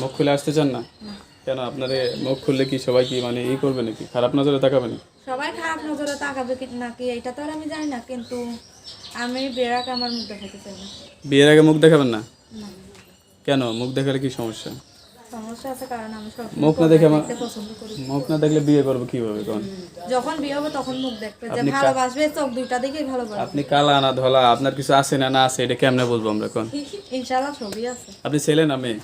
মুখ খুলে আসতে চান না? কেন আপনার মুখ খুললে কি সবাই কি মানে ই করবে নাকি? খারাপ নজরে তাকাবে না সবাই খারাপ নজরে তাকাবে কি নাকি এটা তো আর আমি জানি না কিন্তু আমি বেড়াকে আমার মুখ দেখাতে চাই না। বিয়ের আগে মুখ দেখাবেন না? কেন? মুখ দেখালে কি সমস্যা? সমস্যা আছে কারণ আমি সব মুখ না দেখে আমার পছন্দ করি। মুখ না দেখলে বিয়ে করব কীভাবে কোন? যখন বিয়ে হবে তখন মুখ দেখবে যে ভালোবাসবে চোখ দুইটা দেখেই ভালোবাসবে। আপনি কালা না ধলা আপনার কিছু আছে না না আছে এটা কেমনে বলব আমরা কোন? ইনশাল্লাহ ছবি আছে। আপনি ছেলে না মেয়ে?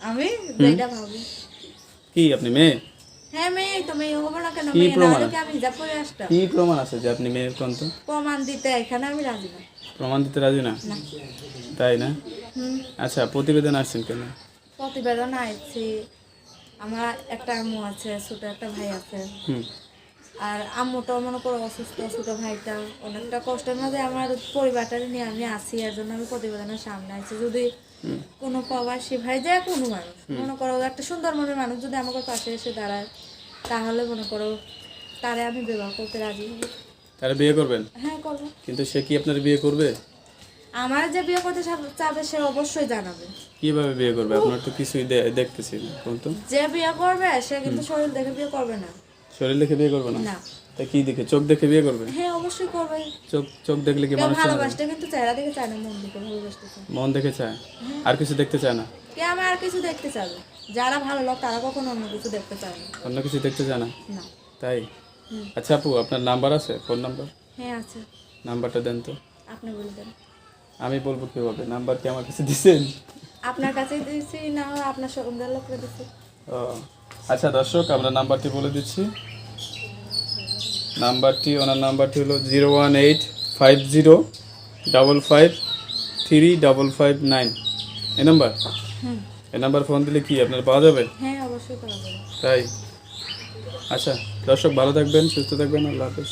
আমি যেটা ভাবি। কি আপনি মেয়ে? হ্যাঁ মেয়ে তো মেয়ে হব না কেন মেয়ে? না? হলে কি আমি হিজাব পরে আসতাম? কি প্রমাণ আছে যে আপনি মেয়ে কোন তো প্রমাণ দিতে এখানে আমি রাজি না। প্রমাণ দিতে রাজি না? তাই না? আচ্ছা প্রতিবেদন আসছেন কেন? প্রতিবেদন আইছি। আমার একটা আম্মু আছে ছোট একটা ভাই আছে। হুম। আর আম্মুটাও মনে করো অসুস্থ ছোট ভাইটা। অনেকটা কষ্টের মাঝে আমার পরিবারটা নিয়ে আমি আসি এর জন্য আমি প্রতিবেদনের সামনে আছি। যদি কোনো প্রবাসী ভাই যে কোনো মানুষ। মনে করো একটা সুন্দর মনের মানুষ যদি আমাকে পাশে এসে দাঁড়ায় তাহলে মনে করো তারে আমি বিবাহ করতে রাজি হব। তারা বিয়ে করবেন? হ্যাঁ করব। কিন্তু সে কি আপনার বিয়ে করবে? আমার যে বিয়ে করতে চাব- সে অবশ্যই জানাবে। কীভাবে বিয়ে করবে? আপনার তো কিছুই দেখতেছি না তো। যে বিয়ে করবে সে কিন্তু শরীর দেখে বিয়ে করবে না। শরীর দেখে বিয়ে করবে না? তা কি দেখে? চোখ দেখে বিয়ে করবে? হ্যাঁ অবশ্যই করবে। চোখ চোখ দেখলে কি মানুষ ভালোবাসতে? কিন্তু চেহারা দেখে চায় না মন ভালোবাসতে মন দেখে চায়? আর কিছু দেখতে চায় না? কে আমার আর কিছু দেখতে চাবে? যারা ভালো লোক তারা কখনো অন্য কিছু দেখতে চায় না। অন্য কিছু দেখতে চায় না? না। তাই? আচ্ছা আপু আপনার নাম্বার আছে? Phone number? হ্যাঁ আছে। নাম্বারটা দেন তো। আপনি বলে দেন। আমি বলব কীভাবে? নাম্বার কি আমার কাছে দিছেন আপনার কাছে দিয়েছি না আপনার সঙ্গের লোককে দিচ্ছি ও। আচ্ছা দর্শক আমরা নাম্বারটি বলে দিচ্ছি। নাম্বারটি ওনার নাম্বারটি হলো zero one eight five zero double five three double five nine. এ নাম্বার? এ নাম্বার ফোন দিলে কি আপনার পাওয়া যাবে? হ্যাঁ করা যাবে। তাই? আচ্ছা দর্শক ভালো থাকবেন সুস্থ থাকবেন আল্লাহ হাফেজ।